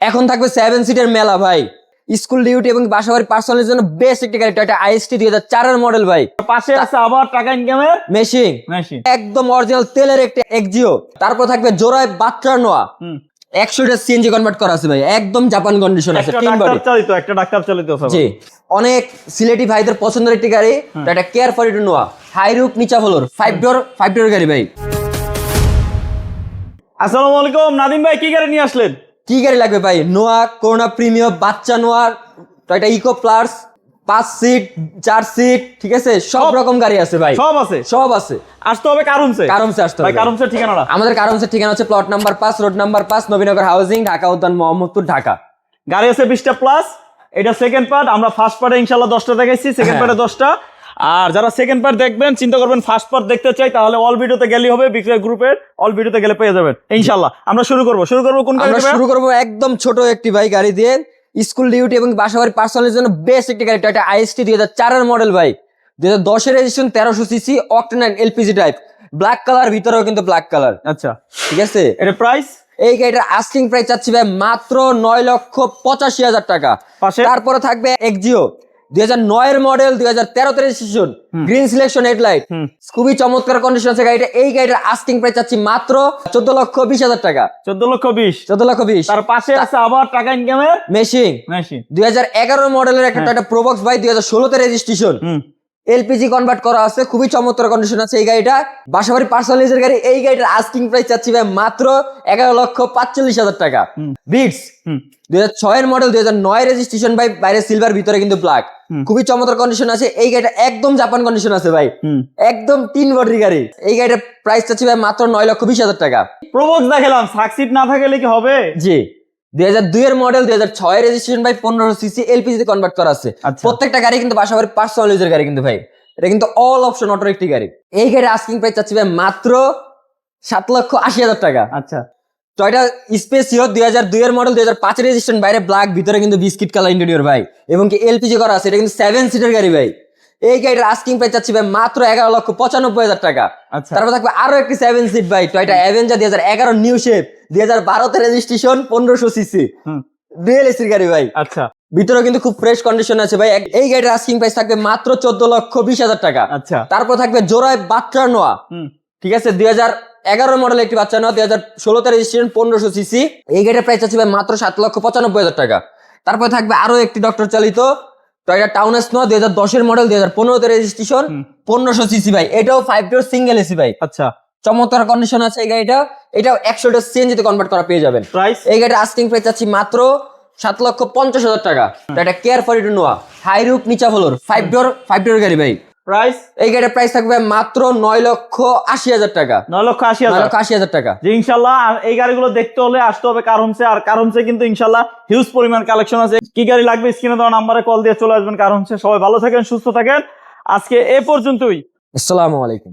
এখন থাকবে সেভেন সিটের মেলা ভাই। স্কুল ডিউটি এবং বাসাবাড়ি পার্সোনালের জন্য বেস্ট একটি গাড়ি টয়টা আইএসটি দুই হাজার চারের মডেল ভাই। পাশে আছে আবার টাকা ইনকামের মেশিং মেশিন একদম অরিজিনাল তেলের একটি এক্সিও তারপর থাকবে জোড়ায় বাচ্চা নোয়া একশোটা সিএনজি কনভার্ট করা আছে ভাই। একদম জাপান কন্ডিশন আছে তিন বডি চালিত একটা ডাক্তার চালিত জি। অনেক সিলেটি ভাইদের পছন্দের একটি গাড়ি এটা কেয়ার ফর ইটু নোয়া হাই রুপ নিচা floor five door five door গাড়ি ভাই। আসসালামু আলাইকুম। নাদিম ভাই কি গাড়ি নিয়ে আসলেন? কি গাড়ি লাগবে ভাই? নোয়া করোনা প্রিমিয়াম বাচ্চা নোয়া টয়টা ইকো প্লাস পাঁচ সিট চার সিট ঠিক আছে? সব রকম গাড়ি আছে ভাই। সব আছে? সব আছে। আসতে হবে কারণসে কারণসে আসতে হবে। কারণসে ঠিকানাটা। আমাদের কারণসের ঠিকানা হচ্ছে প্লট নাম্বার পাঁচ রোড নাম্বার পাঁচ নবীনগর হাউজিং ঢাকা উদ্যান মোহাম্মদপুর ঢাকা। গাড়ি আছে বিশটা প্লাস এটা সেকেন্ড পার্ট আমরা ফার্স্ট পার্টে ইনশাল্লাহ দশটা দেখাইছি। সেকেন্ড হ্যাঁ। পার্টে দশটা। আর যারা সেকেন্ড পার্ট দেখবেন চিন্তা করবেন ফার্স্ট পার্ট দেখতে চাই তাহলে অল ভিডিওতে গেলেই হবে বিক্রয় গ্রুপের অল ভিডিওতে গেলে পেয়ে যাবেন ইনশাল্লাহ। আমরা শুরু করব শুরু করব কোন গাড়ি শুরু করব একদম ছোট একটি ভাই গাড়ি দিয়ে স্কুল ডিউটি এবং বাসাবাড়ি পার্সোনালের জন্য বেস্ট একটি গাড়ি টয়টা আইএসটি দুই হাজার চারের মডেল ভাই। দুই হাজার দশের রেজিস্ট্রেশন তেরোশো সিসি অক্টেনাইন এলপিজি টাইপ ব্ল্যাক কালার ভিতরেও কিন্তু ব্ল্যাক কালার আচ্ছা। ঠিক আছে? এটা প্রাইস এই গাড়িটার আস্কিং প্রাইস চাচ্ছি ভাই মাত্র নয় লক্ষ পঁচাশি হাজার টাকা। তারপরে থাকবে এক্সিও দুই হাজার নয়ের মডেল দুই হাজার তেরোতে রেজিস্ট্রেশন গ্রিন সিলেকশন হেডলাইট। খুবই চমৎকার কন্ডিশন আছে গাড়িটা। এই গাড়িটার আস্কিং প্রাইস চাচ্ছি মাত্র চোদ্দ লক্ষ বিশ হাজার টাকা। চোদ্দ লক্ষ বিশ। চোদ্দ লক্ষ বিশ। তার পাশে আছে আবার টাকা ইনকামের মেশিং মেশিন দুই হাজার এগারো মডেলের একটা টয়টা প্রোবক্স বাই দুই হাজার ষোলোতে রেজিস্ট্রেশন এলপিজি কনভার্ট করা আছে খুবই চমৎকার কন্ডিশন আছে এই গাড়িটা। বাসাবাড়ি পার্সোনালিজের গাড়ি এই গাড়িটার আস্কিং প্রাইস চাচ্ছি ভাই মাত্র এগারো লক্ষ পাঁচচল্লিশ হাজার টাকা। বিটস দুই হাজার ছয়ের মডেল দুই হাজার নয় রেজিস্ট্রেশন ভাই বাইরে সিলভার ভিতরে কিন্তু ব্ল্যাক। খুবই চমৎকার কন্ডিশন আছে। এই গাড়িটা একদম জাপান কন্ডিশন আছে ভাই। একদম তিন বডির গাড়ি। এই গাড়িটার প্রাইস চাচ্ছি ভাই মাত্র নয় লক্ষ বিশ হাজার টাকা। প্রবক্স দেখালাম সাকসিড না থাকলে কি হবে? জি। দুই হাজার দুই এর মডেল দুই হাজার ছয় রেজিস্ট্রেশন ভাই পনেরো সিসি এলপিজি তে কনভার্ট করা আছে। আচ্ছা। প্রত্যেকটা গাড়ি কিন্তু বাসাবাড়ি পার্সোনাল ইউজের গাড়ি কিন্তু ভাই। এটা কিন্তু অল অপশন অটো একটি গাড়ি। এই গাড়ি আস্কিং প্রাইস চাচ্ছি ভাই মাত্র সাত লক্ষ আশি হাজার টাকা। আচ্ছা। টয়টা স্পেসিও দুই হাজার দুই এর মডেল দুই হাজার পাঁচের রেজিস্ট্রেশন বাইরে ব্ল্যাক ভিতরে কিন্তু বিস্কিট কালার ইন্টেরিয়র ভাই। এবং কি এলপিজি করা আছে এটা কিন্তু সেভেন সিটের গাড়ি ভাই। এই গাড়িটার আস্কিং প্রাইস চাচ্ছি ভাই মাত্র এগারো লক্ষ পঁচানব্বই হাজার টাকা। আচ্ছা। তারপর থাকবে আরও একটি সেভেন সিট ভাই টয়টা অ্যাভেঞ্জার দুই হাজার এগারো নিউ শেপ দুই হাজার বারোতে রেজিস্ট্রেশন পনেরোশো সিসি ডুয়েল এসির গাড়ি ভাই। আচ্ছা। ভিতরেও কিন্তু খুব ফ্রেশ কন্ডিশন আছে ভাই। এই গাড়ির আস্কিং প্রাইস থাকবে মাত্র চোদ্দ লক্ষ বিশ হাজার টাকা। আচ্ছা। তারপর থাকবে জোড়ায় বাচ্চা নোয়া। ঠিক আছে দুই হাজার এগারো মডেল একটি বাচ্চা নোয়া দুই হাজার ষোলোতে রেজিস্ট্রেশন পনেরোশো সিসি এই গাড়ির প্রাইস আছে ভাই মাত্র সাত লক্ষ পঁচানব্বই হাজার টাকা। তারপর থাকবে আরও একটি ডক্টর চালিত টয়টা টাউনেস নোয়া দুই হাজার দশের মডেল দুই হাজার পনেরোতে রেজিস্ট্রেশন। পনেরোশো সিসি ভাই। এটাও ফাইভ ডোর সিঙ্গেল এসি ভাই। আচ্ছা। চমৎকার কন্ডিশন আছে এই গাড়িটা। এটাও একশো ডোর সিএনজিতে কনভার্ট করা পেয়ে যাবেন। প্রাইস এই গাড়ির আস্কিং প্রাইস চাচ্ছি মাত্র সাত লক্ষ পঞ্চাশ হাজার টাকা। এটা কেয়ার ফর ইটু নোয়া। হাই রুপ নিচা floor five door five door গাড়ি ভাই। প্রাইস এই গাড়ির প্রাইস থাকবে মাত্র নয় লক্ষ আশি হাজার টাকা। নয় লক্ষ আশি হাজার। লক্ষ আশি হাজার টাকা। যে ইনশাল্লাহ এই গাড়িগুলো দেখতে হলে আসতে হবে কারণসে আর কারণসে কিন্তু ইনশাল্লাহ হিউজ পরিমাণ কালেকশন আছে। কি গাড়ি লাগবে স্ক্রিনে দেওয়া নাম্বারে কল দিয়ে চলে আসবেন কারণসে সবাই ভালো থাকেন সুস্থ থাকেন। আজকে এ পর্যন্তই। আসসালামু আলাইকুম।